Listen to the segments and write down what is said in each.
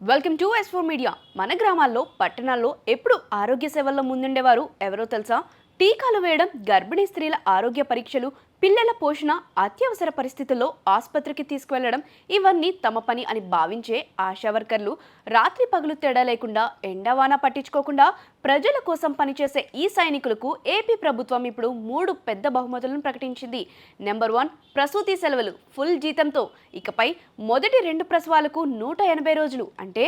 Welcome to S four media మన గ్రామాల్లో పట్టణాల్లో ఎప్పుడు ఆరోగ్య సేవల్లో ముందుండేవారు ఎవరో తెలుసా? టీకాలు వేయడం గర్భిణీ స్త్రీల ఆరోగ్య పరీక్షలు పిల్లల పోషణ అత్యవసర పరిస్థితుల్లో ఆసుపత్రికి తీసుకువెళ్ళడం ఇవన్నీ తమ పని అని భావించే ఆశా వర్కర్లు రాత్రి పగలు తేడా లేకుండా ఎండవాన పట్టించుకోకుండా ప్రజల కోసం పనిచేసే ఈ సైనికులకు ఏపీ ప్రభుత్వం ఇప్పుడు మూడు పెద్ద బహుమతులను ప్రకటించింది. నెంబర్ వన్ ప్రసూతి సెలవులు ఫుల్ జీతంతో. ఇకపై మొదటి రెండు ప్రసవాలకు నూట ఎనభై రోజులు అంటే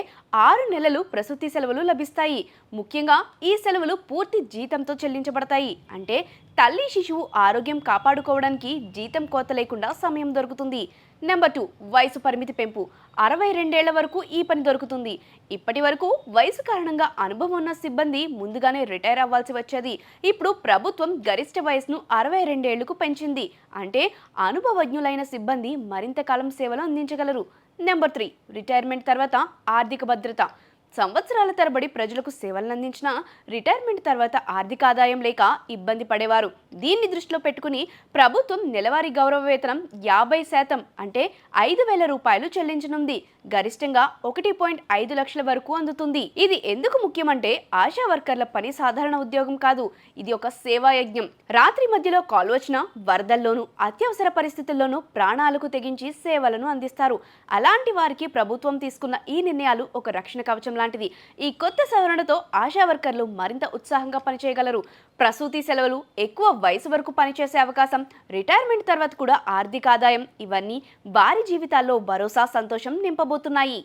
ఆరు నెలలు ప్రసూతి సెలవులు లభిస్తాయి. ముఖ్యంగా ఈ సెలవులు పూర్తి జీతంతో చెల్లించబడతాయి. అంటే తల్లి శిశువు ఆరోగ్యం కాపాడుకోవడానికి జీతం కోత లేకుండా సమయం దొరుకుతుంది. నెంబర్ టూ వయసు పరిమితి పెంపు. అరవై రెండేళ్ళ వరకు ఈ పని దొరుకుతుంది. ఇప్పటి వరకు వయసు కారణంగా అనుభవం ఉన్న సిబ్బంది ముందుగానే రిటైర్ అవ్వాల్సి వచ్చేది. ఇప్పుడు ప్రభుత్వం గరిష్ట వయసును అరవై రెండేళ్ళకు పెంచింది. అంటే అనుభవజ్ఞులైన సిబ్బంది మరింత కాలం సేవలు అందించగలరు. నెంబర్ త్రీ రిటైర్మెంట్ తర్వాత ఆర్థిక భద్రత. సంవత్సరాల తరబడి ప్రజలకు సేవలను అందించిన రిటైర్మెంట్ తర్వాత ఆర్థిక ఆదాయం లేక ఇబ్బంది పడేవారు. దీన్ని దృష్టిలో పెట్టుకుని ప్రభుత్వం నెలవారీ గౌరవ వేతనం యాభై శాతం అంటే ఐదు వేల రూపాయలు చెల్లించనుంది. గరిష్టంగా ఒకటి పాయింట్ ఐదు లక్షల వరకు అందుతుంది. ఇది ఎందుకు ముఖ్యమంటే ఆశా వర్కర్ల పని సాధారణ ఉద్యోగం కాదు. ఇది ఒక సేవా యజ్ఞం. రాత్రి మధ్యలో కాల్ వచ్చిన వరదల్లోనూ అత్యవసర పరిస్థితుల్లోనూ ప్రాణాలకు తెగించి సేవలను అందిస్తారు. అలాంటి వారికి ప్రభుత్వం తీసుకున్న ఈ నిర్ణయాలు ఒక రక్షణ కవచం లాంటిది. ఈ కొత్త సవరణతో ఆశా వర్కర్లు మరింత ఉత్సాహంగా పనిచేయగలరు. ప్రసూతి సెలవులు ఎక్కువ వయసు వరకు పనిచేసే అవకాశం రిటైర్మెంట్ తర్వాత కూడా ఆర్థిక ఆదాయం ఇవన్నీ భారీ జీవితాల్లో భరోసా సంతోషం నింపబోతున్నాయి.